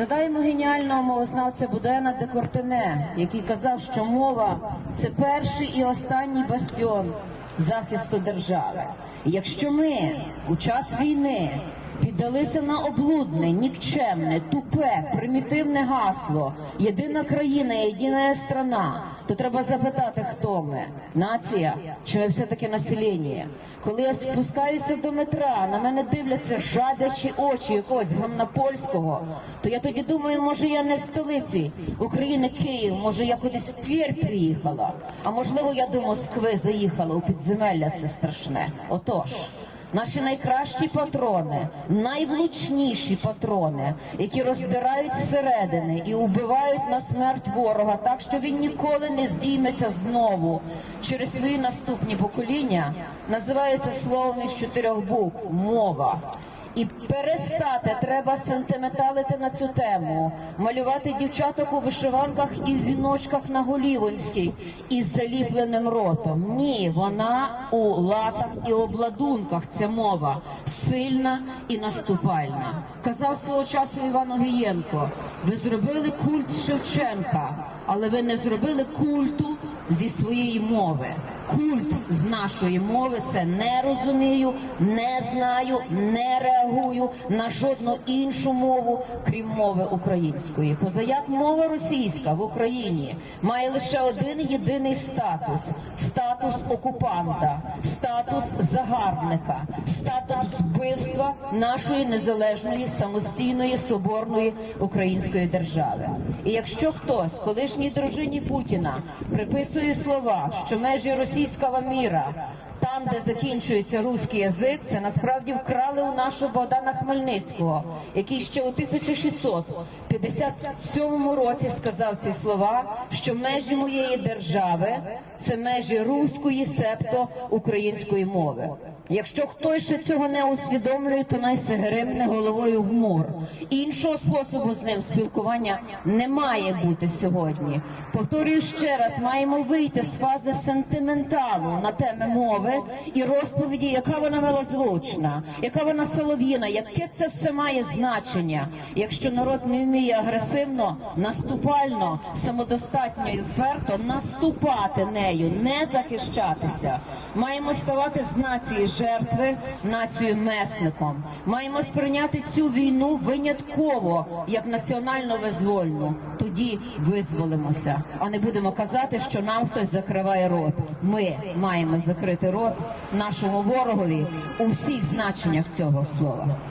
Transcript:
Згадаємо геніального мовознавця Будена де Кортене, який казав, що мова це перший і останній бастіон захисту держави. Якщо ми у час війни піддалися на облудне, нікчемне, тупе, примітивне гасло єдина країна, єдина страна, то треба запитати, хто ми нація чи ми все таки населення. Коли я спускаюся до метра, на мене дивляться жадячі очі якогось гамнапольського, то я тоді думаю, може я не в столиці України Київ, може я кудись в Тверь приїхала, а можливо я до Москви заїхала у підземелля це страшне. Отож. Наші найкращі патрони, найвлучніші патрони, які роздирають зсередини і убивають на смерть ворога, так що він ніколи не здійметься знову через свої наступні покоління, називається словом із чотирьох букв мова. І перестати треба сентименталити на цю тему, малювати дівчаток у вишиванках і в віночках на Голівонській із заліпленим ротом. Ні, вона у латах і обладунках. Ця мова сильна і наступальна. Казав свого часу Іван Огієнко, ви зробили культ Шевченка, але ви не зробили культу зі своєї мови. Культ з нашої мови це не розумію, не знаю, не реагую на жодну іншу мову, крім мови української. Позаяк мова російська в Україні має лише один єдиний статус: статус окупанта, статус загарбника, статус вбивства нашої незалежної самостійної соборної української держави. І якщо хтось, колишній дружині Путіна, приписує слова, що межі російського міра. Там, де закінчується русський язик, це насправді вкрали у нашого Богдана Хмельницького, який ще у 1657 році сказав ці слова, що межі моєї держави це межі руської, себто української мови. Якщо хтось ще цього не усвідомлює, то най се гримне головою в мур. Іншого способу з ним спілкування не має бути сьогодні. Повторюю ще раз, маємо вийти з фази сентименталу на теми мови і розповіді, яка вона милозвучна, яка вона солов'їна, яке це все має значення. Якщо народ не вміє агресивно, наступально, самодостатньо і вперто наступати нею, не захищатися. Маємо ставати з нації жертви нацією месником. Маємо сприйняти цю війну винятково як національно визвольну. Тоді визволимося, а не будемо казати, що нам хтось закриває рот. Ми маємо закрити рот нашому ворогові у всіх значеннях цього слова.